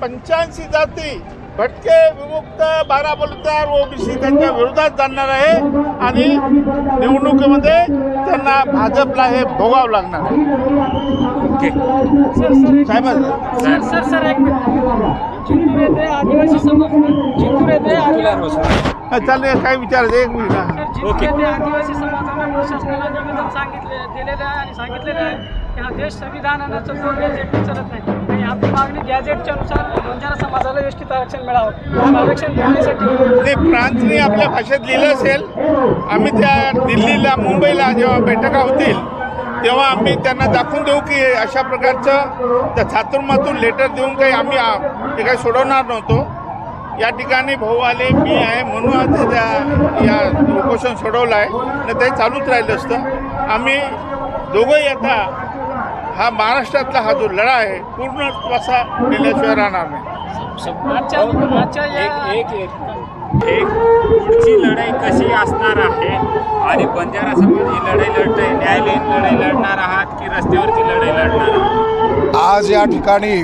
पंच्याऐंशी जाती भटके विमुक्त बारा बलुतेदार ओबीसी त्यांच्या विरोधात जाणणार आहे आणि निवडणुकीमध्ये त्यांना भाजपला हे भोगावं लागणार आहे. ओके. साहेब सर सर सर एक मिनिट. चिंतूर येथे आदिवासी समाज चिंतूर येथे आदिवासी चालेल काय विचारायचं एक मिनिट. ओके. आदिवासी समाजाने प्रशासनाला निवेदन सांगितले दिलेले आहे आणि सांगितलेले आहे. हा देश संविधानाचं चालतो गॅजेट विचारत नाही. आणि आपली मागणी गॅजेटच्या नुसार बंजारा समाजाला एसटीत आरक्षण मिळावं. आरक्षण मिळण्यासाठी ते आपल्या भाषेत लिहिलं असेल आम्ही त्या दिल्लीला मुंबईला जेव्हा बैठका होतील तेव्हा आम्ही त्यांना दाखवून देऊ की अशा प्रकारचं त्या चातुर्मातून लेटर देऊन काही आम्ही ते काही सोडवणार नव्हतो. या ठिकाणी भाऊ आले मी आहे म्हणून आज त्या या उपोषण सोडवलं आहे. आणि ते चालूच राहिलं असतं. आम्ही दोघंही आता हा महाराष्ट्रातला हा जो लढा आहे पूर्ण असा केल्याशिवाय राहणार नाही. एक एक एक. एक पुढची लढाई कशी असणार आहे? आणि बंजारा समाज ही लढाई लढतोय न्यायालयीन लढाई लढणार आहात की रस्त्यावरची लढाई लढणार आहात? आज या ठिकाणी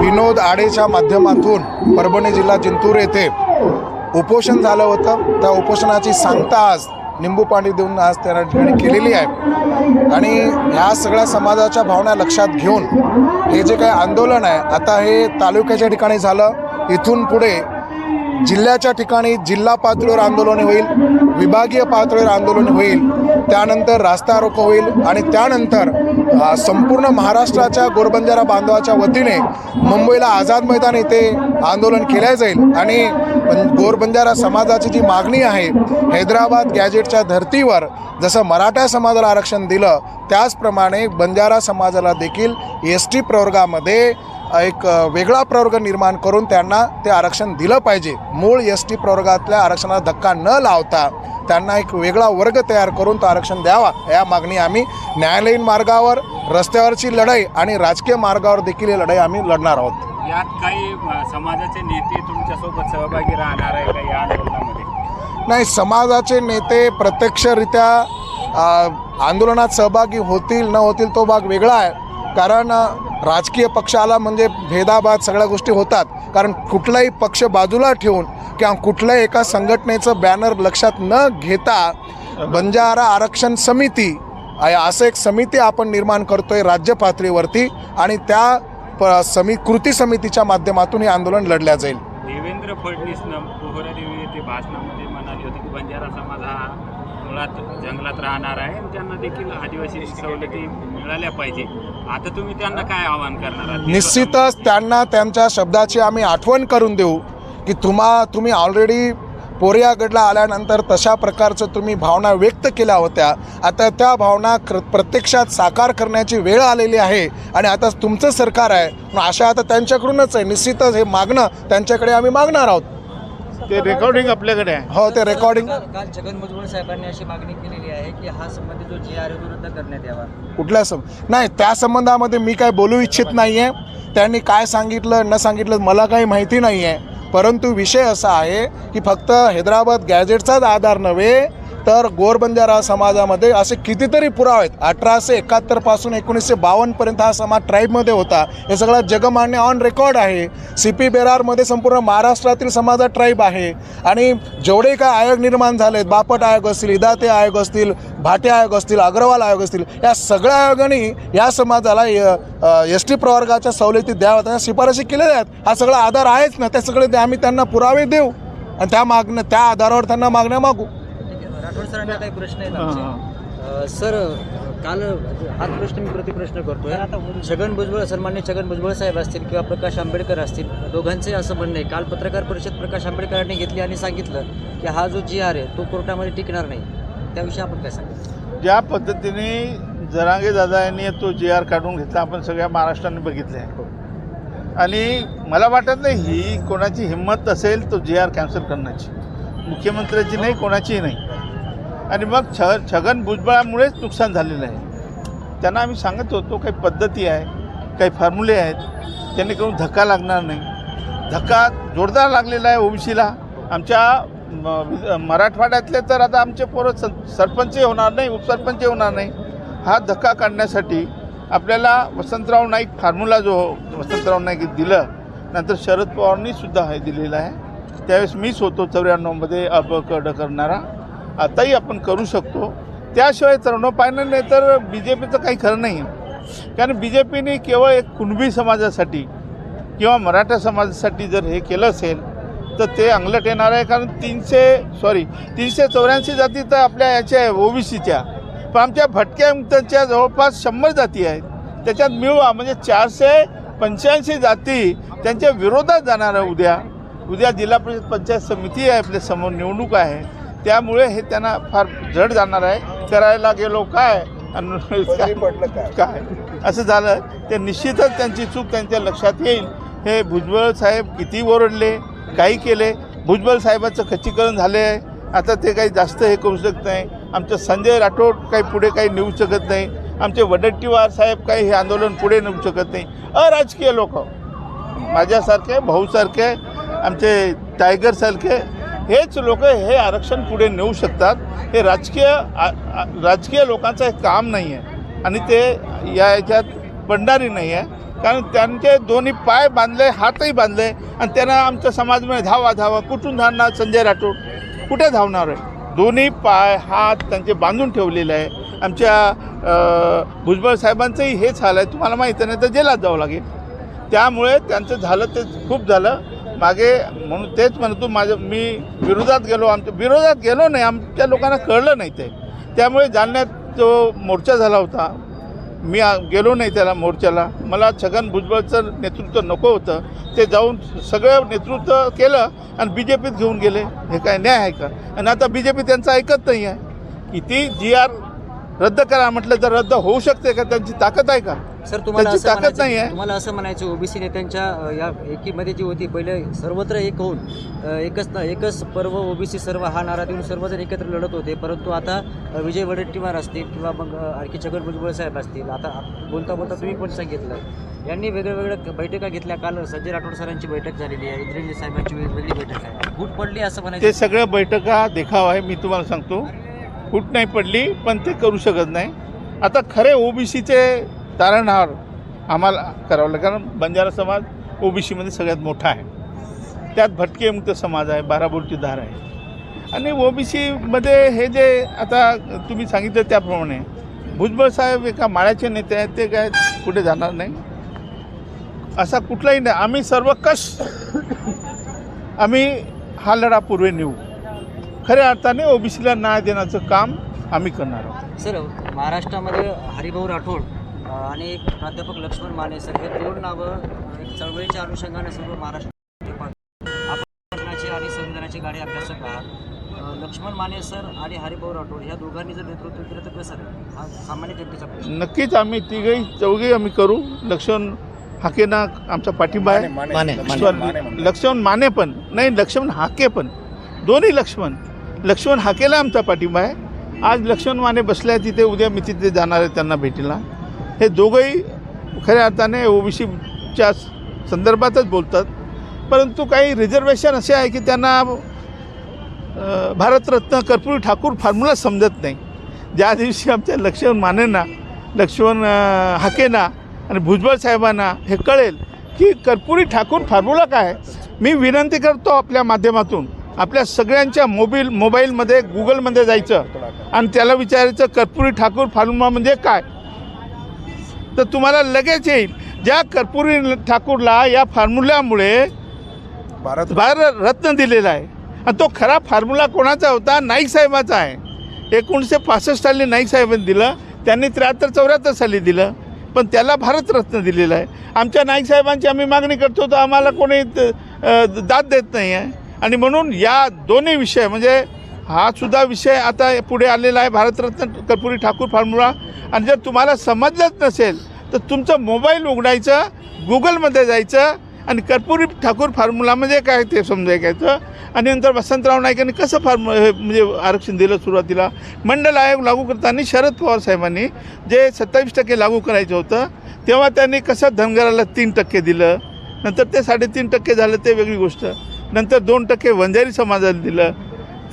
विनोद आडेच्या माध्यमातून परभणी जिल्हा जिंतूर येथे उपोषण झालं होतं. त्या उपोषणाची सांगता आज निंबू पाणी देऊन आज त्या ठिकाणी केलेली आहे. आणि ह्या सगळ्या समाजाच्या भावना लक्षात घेऊन हे जे काही आंदोलन आहे आता हे तालुक्याच्या ठिकाणी झालं. इथून पुढे जिल्ह्याच्या ठिकाणी जिल्हा पातळीवर आंदोलन होईल विभागीय पातळीवर आंदोलन होईल. त्यानंतर रास्ता रोको होईल आणि त्यानंतर संपूर्ण महाराष्ट्राच्या गोरबंजारा बांधवाच्या वतीने मुंबईला आझाद मैदान येथे आंदोलन केल्या जाईल. आणि गोरबंजारा समाजाची जी मागणी आहे हैदराबाद गॅजेटच्या धर्तीवर जसं मराठा समाजाला आरक्षण दिलं त्याचप्रमाणे बंजारा समाजाला देखील एस टी प्रवर्गामध्ये एक वेगळा प्रवर्ग निर्माण करून त्यांना ते आरक्षण दिलं पाहिजे. मूळ एस टी प्रवर्गातल्या आरक्षणाला धक्का न लावता त्यांना एक वेगळा वर्ग तयार करून तो आरक्षण द्यावा. या मागणी आम्ही न्यायालयीन मार्गावर रस्त्यावरची लढाई आणि राजकीय मार्गावर देखील ही लढाई आम्ही लढणार आहोत. यात काही समाजाचे नेते तुमच्यासोबत सहभागी राहणार आहे का या आंदोलनामध्ये? नाही समाजाचे नेते प्रत्यक्षरित्या आंदोलनात सहभागी होतील न होतील तो भाग वेगळा आहे. कारण राजकीय पक्ष आला म्हणजे भेदाभाद सगळ्या गोष्टी होतात. कारण कुठलाही पक्ष बाजूला ठेवून किंवा कुठल्याही एका संघटनेचं बॅनर लक्षात न घेता बंजारा आरक्षण समिती आहे असं एक समिती आपण निर्माण करतोय राज्य पातळीवरती आणि त्या प समी कृती समितीच्या माध्यमातून हे आंदोलन लढल्या जाईल. देवेंद्र फडणवीसनं पोहरादेवी येथे भाषणामध्ये म्हणाले होते की बंजारा समाज हा मुळात जंगलात राहणार आहे आणि त्यांना देखील आदिवासी सवलती मिळाल्या पाहिजे. आता तुम्ही त्यांना काय आवाहन करणार? निश्चितच त्यांना त्यांच्या शब्दाची आम्ही आठवण करून देऊ. की तुम्हा तुम्ही ऑलरेडी पोरियागडला आल्यानंतर तशा प्रकारचं तुम्ही भावना व्यक्त केल्या होत्या. आता त्या भावना क्र प्रत्यक्षात साकार करण्याची वेळ आलेली आहे आणि आता तुमचं सरकार आहे. मग अशा आता त्यांच्याकडूनच आहे. निश्चितच हे मागणं त्यांच्याकडे आम्ही मागणार आहोत. ते रेकॉर्डिंग आपल्याकडे आहे. हो ते रेकॉर्डिंग काल छगन भुजबळ साहेबांनी अशी मागणी केलेली आहे की हा संबंधित जो जी आर तो रद्द करण्यात यावा. कुठल्या सं नाही त्या संबंधामध्ये मी काय बोलू इच्छित नाही आहे त्यांनी काय सांगितलं न सांगितलं मला काही माहिती नाही आहे परंतु विषय असा आहे की फक्त हैदराबाद गॅजेटचाच आधार नव्हे तर गोरबंजारा समाजामध्ये असे कितीतरी पुरावे आहेत. अठराशे एकाहत्तरपासून एकोणीसशे बावन्नपर्यंत हा समाज ट्राईबमध्ये होता. हे सगळं जगमान्य ऑन रेकॉर्ड आहे. सी पी बेरारमध्ये संपूर्ण महाराष्ट्रातील समाजा ट्राईब आहे. आणि जेवढे काय आयोग निर्माण झालेत बापट आयोग असतील इदाते आयोग असतील भाटे आयोग असतील अग्रवाल आयोग असतील या सगळ्या आयोगाने या समाजाला एस टी प्रवर्गाच्या सवलती द्याव्या त्यांना शिफारशी केलेल्या आहेत. हा सगळा आधार आहेच ना. त्या सगळे आम्ही त्यांना पुरावे देऊ. आणि त्या मागण्या त्या आधारावर त्यांना मागण्या मागू. राठोड सरांना काही प्रश्न आहेत आमचे. अ, सर काल हाच प्रश्न मी प्रतिप्रश्न करतोय. छगन भुजबळ सन्मान्य छगन भुजबळ साहेब असतील किंवा प्रकाश आंबेडकर असतील दोघांचे असं म्हणणं आहे. काल पत्रकार परिषद प्रकाश आंबेडकरांनी घेतली आणि सांगितलं की हा जो जी आर आहे तो कोर्टामध्ये टिकणार नाही. त्याविषयी आपण काय सांगा? ज्या पद्धतीने जरांगे दादा यांनी तो जी आर काढून घेतला आपण सगळ्या महाराष्ट्राने बघितले आहे. आणि मला वाटत नाही ही कोणाची हिंमत असेल तो जी आर कॅन्सल करण्याची. मुख्यमंत्र्याची नाही कोणाचीही नाही. आणि मग छ छगन भुजबळामुळेच नुकसान झालेलं आहे. त्यांना आम्ही सांगत होतो काही पद्धती आहे काही फॉर्म्युले आहेत. जेणेकरून धक्का लागणार नाही. धक्का जोरदार लागलेला आहे ओबीसीला. आमच्या मराठवाड्यातले तर आता आमचे पोरं स सरपंचही होणार नाही उपसरपंचही होणार नाही. हा धक्का काढण्यासाठी आपल्याला वसंतराव नाईक फॉर्म्युला जो वसंतराव नाईक दिलं नंतर शरद पवारांनीसुद्धा हे दिलेलं आहे. त्यावेळेस मीच होतो चौऱ्याण्णवमध्ये अबकड करणारा. आताही आपण करू शकतो. त्याशिवाय तरुणोपायनं नाही तर बी जे पीचं काही खरं नाही आहे कारण बी जे पीने केवळ एक कुणबी समाजासाठी किंवा मराठा समाजासाठी जर हे केलं असेल तर ते अंगलट येणार आहे. कारण तीनशे सॉरी तीनशे चौऱ्याऐंशी जाती तर आपल्या याच्या आहे ओबीसीच्या. पण आमच्या भटक्या मुक्तांच्या जवळपास शंभर जाती आहेत. त्याच्यात मिळवा. म्हणजे चारशे पंच्याऐंशी जाती त्यांच्या विरोधात जाणार आहे उद्या. उद्या जिल्हा परिषद पंचायत समिती आहे आपल्यासमोर निवडणूक आहे. त्यामुळे हे त्यांना फार जड जाणार आहे. करायला गेलो काय? आणि पडलं काय? काय? असं झालं. ते निश्चितच त्यांची चूक त्यांच्या लक्षात येईल. हे भुजबळ साहेब किती ओरडले काही केले. भुजबळ साहेबाचं खच्चीकरण झाले आहे आता ते काही जास्त हे करू शकत नाही. आमचं संजय राठोड काही पुढे काही नेऊ शकत नाही. आमचे वडट्टीवार साहेब काही हे आंदोलन पुढे नेऊ शकत नाही. अराजकीय लोक. माझ्यासारखे भाऊसारखे आमचे टायगरसारखे हेच लोक हे आरक्षण पुढे नेऊ शकतात. हे राजकीय आ- राजकीय लोकांचं हे काम नाही आहे आणि ते या याच्यात पडणारी नाही आहे कारण त्यांचे दोन्ही पाय बांधले हातही बांधले. आणि त्यांना आमच्या समाजमध्ये धावा धावा. कुठून धावणार संजय राठोड? कुठे धावणार आहे? दोन्ही पाय हात त्यांचे बांधून ठेवलेले आहे. आमच्या भुजबळ साहेबांचंही हेच हाल आहे. तुम्हाला माहिती नाही तर जेलात जावं लागेल. त्यामुळे त्यांचं झालं ते खूप झालं. मागे म्हणून तेच म्हणतो माझं मी विरोधात गेलो आमच्या विरोधात गेलो नाही आमच्या लोकांना कळलं नाही ते. त्यामुळे जालन्यात जो मोर्चा झाला होता मी गेलो नाही त्याला मोर्चाला. मला छगन भुजबळचं नेतृत्व नको होतं. ते जाऊन सगळं नेतृत्व केलं आणि बी जे पीत घेऊन गेले. हे काय न्याय आहे का? आणि आता बी जे पी त्यांचं ऐकत नाही आहे. किती जी आर रद्द करा म्हटलं तर रद्द होऊ शकते का? त्यांची ताकद आहे का? सर तुम्हाला त्याची असं ताकद नाही आहे. तुम्हाला असं म्हणायचं ओबीसी नेत्यांच्या अ, या एकीमध्ये जी होती पहिले सर्वत्र एक होऊन अ, एकच ना एकच पर्व ओबीसी सर्व हा नारा देऊन सर्वजण एकत्र लढत होते. परंतु आता अ, विजय वडेट्टीवार असतील किंवा मग अ, आणखी छगन भुजबळ साहेब असतील आता आप- बोलता बोलता तुम्ही पण सांगितलं. यांनी वेगळ्या वेगळ्या बैठका घेतल्या. काल संजय राठोड सरांची बैठक झालेली आहे. इंद्रजी साहेबांची वेगवेगळी बैठक आहे. फूट पडली असं ते म्हणायचं सगळ्या बैठका देखाव आहे मी तुम्हाला सांगतो. फूट नाही पडली पण ते करू शकत नाही. आता खरे ओबीसीचे तारणहार आम्हाला करावं लागेल. कारण बंजारा समाज ओबीसीमध्ये सगळ्यात मोठा आहे. त्यात भटके मुक्त समाज आहे बाराबोरची धार आहे. आणि ओबीसीमध्ये हे जे आता तुम्ही सांगितलं त्याप्रमाणे भुजबळ साहेब एका माळ्याचे नेते आहेत ते काय कुठे जाणार नाही? असा कुठलाही नाही. आम्ही सर्व कश आम्ही हा लढा पूर्वे नेऊ. खऱ्या अर्थाने ओबीसीला न्याय देण्याचं काम आम्ही करणार आहोत. सर महाराष्ट्रामध्ये हरिभाऊ राठोड आणि प्राध्यापक लक्ष्मण माने सर हे दोन नावं एक चळवळीच्या अनुषंगाने सर्व महाराष्ट्र आपणाची आणि संविधानाची गाडी अभ्यासक आहात. लक्ष्मण माने सर आणि हरिभाऊ राठोड या दोघांनी जर नेतृत्व केलं तर कसं हा सामान्य जनतेचा प्रश्न. नक्कीच आम्ही तिघही चौघी आम्ही करू. लक्ष्मण हाकेना आमचा पाठिंबा आहे. लक्ष्मण माने म्हणतात. लक्ष्मण माने पण नाही लक्ष्मण हाके पण. दोन्ही लक्ष्मण. लक्ष्मण हाकेला आमचा पाठिंबा आहे. आज लक्ष्मण माने बसले आहे तिथे उद्या मी तिथे जाणार आहे त्यांना भेटीला. हे दोघंही खऱ्या अर्थाने ओबीसीच्या संदर्भातच बोलतात. परंतु काही रिझर्वेशन असे आहे की त्यांना भारतरत्न कर्पूरी ठाकूर फॉर्म्युला समजत नाही. ज्या दिवशी आमच्या लक्ष्मण मानेंना लक्ष्मण हाकेना आणि भुजबळ साहेबांना हे कळेल की कर्पुरी ठाकूर फॉर्म्युला काय मी विनंती करतो आपल्या माध्यमातून आपल्या सगळ्यांच्या मोबाईल मोबाईलमध्ये गुगलमध्ये जायचं आणि त्याला विचारायचं कर्पुरी ठाकूर फॉर्म्युला म्हणजे काय? तर तुम्हाला लगेच येईल. ज्या कर्पुरी ठाकूरला या फॉर्म्युल्यामुळे भारत भारत रत्न दिलेला आहे. आणि तो खरा फॉर्म्युला कोणाचा होता? नाईक साहेबाचा आहे. एकोणीसशे पासष्ट साली नाईक साहेबांनी दिलं. त्यांनी त्र्याहत्तर चौऱ्याहत्तर साली दिलं. पण त्याला भारतरत्न दिलेलं आहे. आमच्या नाईक साहेबांची आम्ही मागणी करतो तर आम्हाला कोणी दाद देत नाही आहे. आणि म्हणून या दोन्ही विषय म्हणजे हा सुद्धा विषय आता पुढे आलेला आहे. भारतरत्न कर्पुरी ठाकूर फॉर्म्युला आणि जर तुम्हाला समजलंच नसेल तर तुमचं मोबाईल उघडायचं गुगलमध्ये जायचं आणि कर्पुरी ठाकूर फॉर्म्युला म्हणजे काय ते समजायचं? आणि नंतर वसंतराव नाईकांनी कसं फॉर्म हे म्हणजे आरक्षण दिलं सुरुवातीला? मंडल आयोग लागू करताना शरद पवार साहेबांनी जे सत्तावीस टक्के लागू करायचं होतं तेव्हा त्यांनी कसं धनगराला तीन टक्के दिलं? नंतर ते साडेतीन टक्के झालं ते वेगळी गोष्ट. नंतर दोन टक्के वंजारी समाजाला दिलं.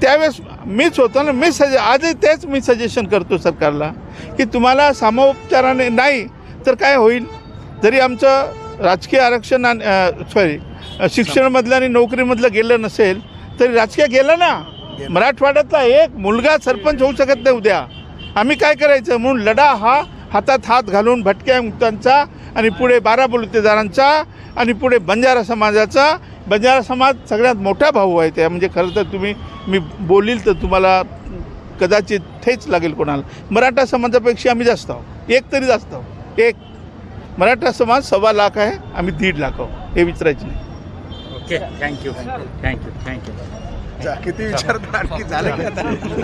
त्यावेळेस मीच होतो ना मी सजे आजही तेच मी सजेशन करतो सरकारला की तुम्हाला सामोपचाराने नाही तर काय होईल? जरी आमचं राजकीय आरक्षण सॉरी शिक्षणामधलं आणि नोकरीमधलं गेलं नसेल तरी राजकीय गेलं ना. मराठवाड्यातला एक मुलगा सरपंच होऊ शकत नाही उद्या. आम्ही काय करायचं? म्हणून लढा हा हातात हात घालून भटक्या मुक्तांचा आणि पुढे बारा बलुतेदारांचा आणि पुढे बंजारा समाजाचा. बंजारा समाज सगळ्यात मोठा भाऊ आहे त्या. म्हणजे खरं तर तुम्ही मी बोलील तर तुम्हाला कदाचित ठेच लागेल कोणाला. मराठा समाजापेक्षा आम्ही जास्त आहोत. एक तरी जास्त आहोत. एक मराठा समाज सव्वा लाख आहे आम्ही दीड लाख आहोत. हे विचारायचं नाही. ओके थँक्यू थँक्यू थँक्यू किती विचारतात आणखी झालं?